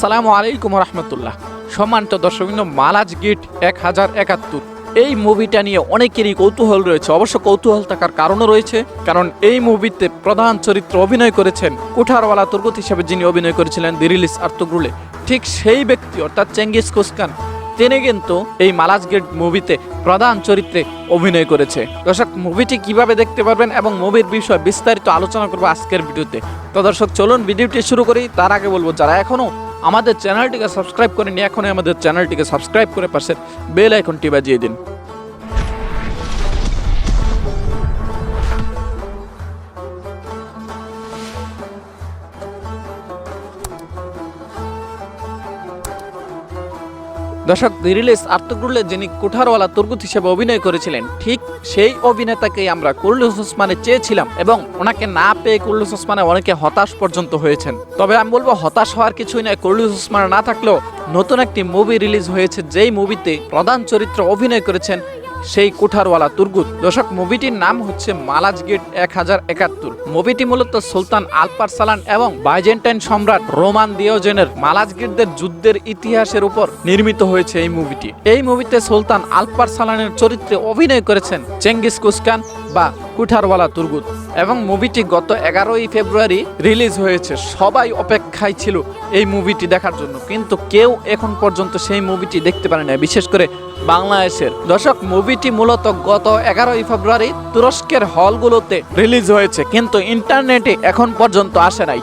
আসসালামু আলাইকুম রহমতুল্লাহ। সম্মানিত দর্শকবৃন্দ, মালাজ গেট এক হাজার একাত্তর। এই মুভিটা নিয়ে অনেকেরই কৌতূহল রয়েছে। অবশ্য কৌতূহল থাকার কারণও রয়েছে। কারণ এই মুভিতে প্রধান চরিত্র অভিনয় করেছেন কুঠারওয়ালা তুর্গত হিসেবে যিনি অভিনয় করেছিলেন দিরিলিস আর্তগ্রুলে। ঠিক সেই ব্যক্তি, অর্থাৎ চেঙ্গিস কুসকান, তিনি কিন্তু এই মালাজ গেট মুভিতে প্রধান চরিত্রে অভিনয় করেছে। দর্শক, মুভিটি কীভাবে দেখতে পারবেন এবং মুভির বিষয়ে বিস্তারিত আলোচনা করব আজকের ভিডিওতে। তো দর্শক, চলুন ভিডিওটি শুরু করি। তার আগে বলব, যারা এখনও আমাদের চ্যানেলটিকে সাবস্ক্রাইব করেনি এখনই আমাদের চ্যানেলটিকে সাবস্ক্রাইব করে পাশের বেল আইকনটি বাজিয়ে দিন। দর্শক রিলিজ আর্তগ্রুলে যিনি কুঠারওয়ালা তুর্গুত হিসেবে অভিনয় করেছিলেন, ঠিক সেই অভিনেতাকেই আমরা কুল্লুস ওসমানে চেয়েছিলাম এবং ওনাকে না পেয়ে কুল্লুস ওসমানে অনেকে হতাশ পর্যন্ত হয়েছেন। তবে আমি বলব, হতাশ হওয়ার কিছুই নয় কুল্লুস ওসমান না থাকলেও নতুন একটি মুভি রিলিজ হয়েছে, যেই মুভিতে প্রধান চরিত্র অভিনয় করেছেন সেই কুঠারওয়ালা তুর্গুত দর্শক, মুভিটির নাম হচ্ছে মালাজ গেট এক হাজার একাত্তর। মুভিটি মূলত সুলতান আলপার সালান এবং বাইজেন্টাইন সম্রাট রোমান দিওজেনের মালাজ গেটদের যুদ্ধের ইতিহাসের উপর নির্মিত হয়েছে এই মুভিটি। এই মুভিতে সুলতান আলপার সালানের চরিত্রে অভিনয় করেছেন চেঙ্গিস কুসকান বা কুঠারওয়ালা তুর্গুত এবং মুভিটি গত এগারোই ফেব্রুয়ারি রিলিজ হয়েছে। সবাই অপেক্ষায় ছিল এই মুভিটি দেখার জন্য। কিন্তু কেউ এখন পর্যন্ত সেই মুভিটি দেখতে পারে না বিশেষ করে বাংলাদেশের। দর্শক, মুভিটি মূলত গত এগারোই ফেব্রুয়ারি তুরস্কের হলগুলোতে রিলিজ হয়েছে, কিন্তু ইন্টারনেটে এখন পর্যন্ত আসে নাই।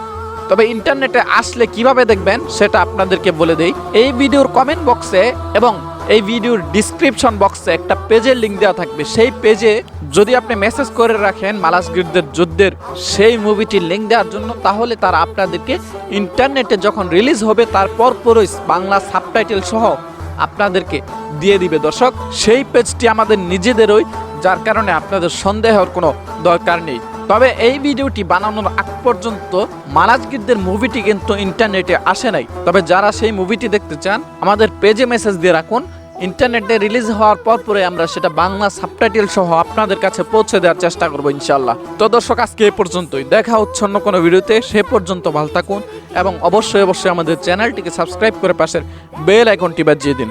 তবে ইন্টারনেটে আসলে কীভাবে দেখবেন, সেটা আপনাদেরকে বলে দেই। এই ভিডিওর কমেন্ট বক্সে এবং এই ভিডিওর ডিসক্রিপশন বক্সে একটা পেজের লিঙ্ক দেওয়া থাকবে। সেই পেজে যদি আপনি মেসেজ করে রাখেন মালাসগিরদের যুদ্ধের সেই মুভিটির লিঙ্ক দেওয়ার জন্য, তাহলে তারা আপনাদেরকে ইন্টারনেটে যখন রিলিজ হবে তারপর পরই বাংলা সাবটাইটেল সহ আপনাদেরকে দিয়ে দিবে। দর্শক, সেই পেজটি আমাদের নিজেদেরই, যার কারণে আপনাদের সন্দেহের কোনো দরকার নেই। তবে এই ভিডিওটি বানানোর আগ পর্যন্ত মালাজগিরদের মুভিটি কিন্তু ইন্টারনেটে আসে নাই। তবে যারা সেই মুভিটি দেখতে চান, আমাদের পেজে মেসেজ দিয়ে রাখুন। ইন্টারনেটে রিলিজ হওয়ার পর পরে আমরা সেটা বাংলা সাবটাইটেল সহ আপনাদের কাছে পৌঁছে দেওয়ার চেষ্টা করব ইনশাল্লাহ তো দর্শক, আজকে এ পর্যন্তই। দেখা হচ্ছে অন্য কোনো ভিডিওতে। সে পর্যন্ত ভালো থাকুন এবং অবশ্যই অবশ্যই আমাদের চ্যানেলটিকে সাবস্ক্রাইব করে পাশের বেল আইকনটি বাজিয়ে দিন।